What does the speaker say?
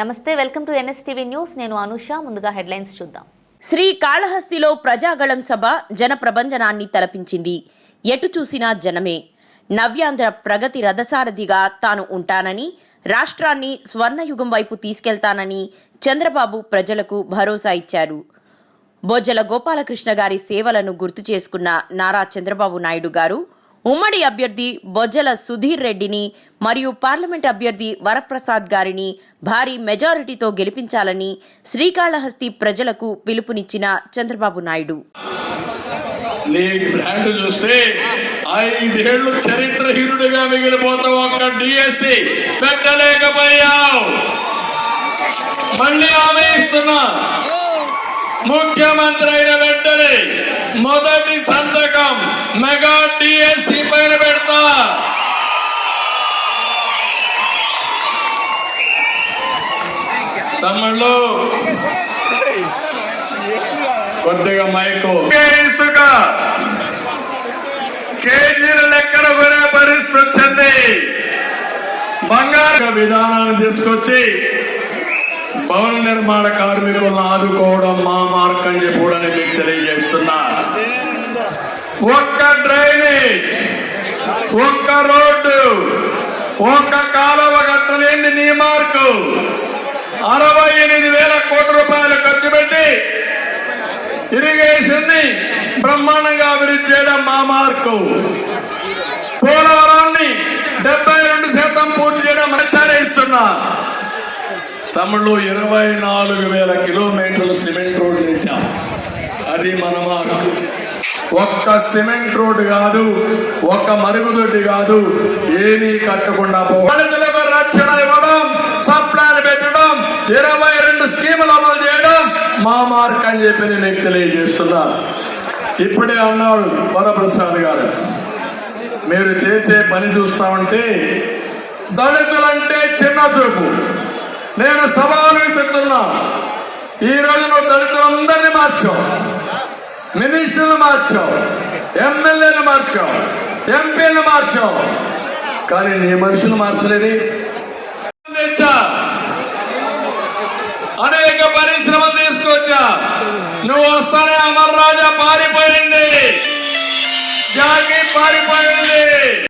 నమస్తే welcome to NSTV news. నేను అనుష ముందుగా హెడ్లైన్స్ చూద్దాం. శ్రీ కాళహస్తిలో ప్రజాగళం సభ జన ప్రబంధనాన్ని తలపించింది. ఎటు చూసినా జనమే. నవ్యాంధ్ర ప్రగతి రథసారథిగా తాను ఉంటానని రాష్ట్రాన్ని స్వర్ణయుగం వైపు తీసుకెళ్తానని చంద్రబాబు ప్రజలకు భరోసా ఇచ్చారు. బొజ్జల గోపాలకృష్ణ గారి సేవలను గుర్తు చేసుకున్న నారా చంద్రబాబు నాయుడు గారు ఉమ్మడి అభ్యర్థి బొజ్జల సుధీర్ రెడ్డిని మరియు పార్లమెంట్ అభ్యర్థి వరప్రసాద్ గారిని భారీ మెజారిటీతో గెలిపించాలని శ్రీకాళహస్తి ప్రజలకు పిలుపునిచ్చిన చంద్రబాబు నాయుడు. నీ బ్రాండ్ చూస్తే ఐదేళ్ళు చరిత్రహీనుడిగా మిగిలిపోతావు ఒక్క డిఎస్సి. పెట్టలేకపోయావు. మళ్ళీ ఆమె ఇస్తున్నా ముఖ్యమంత్రి అయిన వెంటనే మొదటి సంతకం మెగా డిఎస్సి పైన పెడతా. తమ్ముళ్ళు కొద్దిగా మైకు. ఇసుక? కేజీల లెక్కన కొనే పరిస్థితి వచ్చింది. బంగారు విధానాన్ని తీసుకొచ్చి భవన నిర్మాణ కార్మికులను ఆదుకోవడం మా మార్గం చెప్పుడని మీకు తెలియజేస్తున్నా. ఒక్క డ్రైనేజ్ ఒక్క రోడ్డు ఒక్క కాలువ కట్టలేని నీ మార్కు. అరవై ఎనిమిది వేల కోట్ల రూపాయలు ఖర్చు పెట్టి ఇరిగేషన్ని బ్రహ్మాండంగా అభివృద్ధి చేయడం మా మార్కు. పోలవరాన్ని డెబ్బై రెండు శాతం పూర్తి చేయడం హెచ్చరిస్తున్నా తమిళలో ఇరవై నాలుగు వేల కిలోమీటర్లు సిమెంట్ రోడ్ వేశాం. అది మన మార్కు. ఒక్క సిమెంట్ రోడ్డు కాదు ఒక్క మరుగుదొడ్డి కాదు ఏమీ కట్టకుండా పోలీసులకు రక్షణ ఇవ్వడం సప్లాన్ పెట్టడం ఇరవై రెండు స్కీములు అమలు చేయడం మా మార్క్ అని చెప్పి నేను మీకు తెలియజేస్తున్నా. ఇప్పుడే అన్నాడు వరప్రసాద్ గారు మీరు చేసే పని చూస్తా ఉంటే దళితులంటే చిన్న చూపు. నేను సవాలు విసురుతున్నా ఈ రోజు నువ్వు దళితులందరినీ మార్చావు. మినిస్టర్లు మార్చావు. ఎమ్మెల్యేలు మార్చావు. ఎంపీలు మార్చావు. కానీ నీ మనుషులు మార్చలేదే. అనేక పరిశ్రమలు తీసుకొచ్చా. నువ్వు వస్తానే అమర్ రాజా పారిపోయింది. జాకి పారిపోయింది.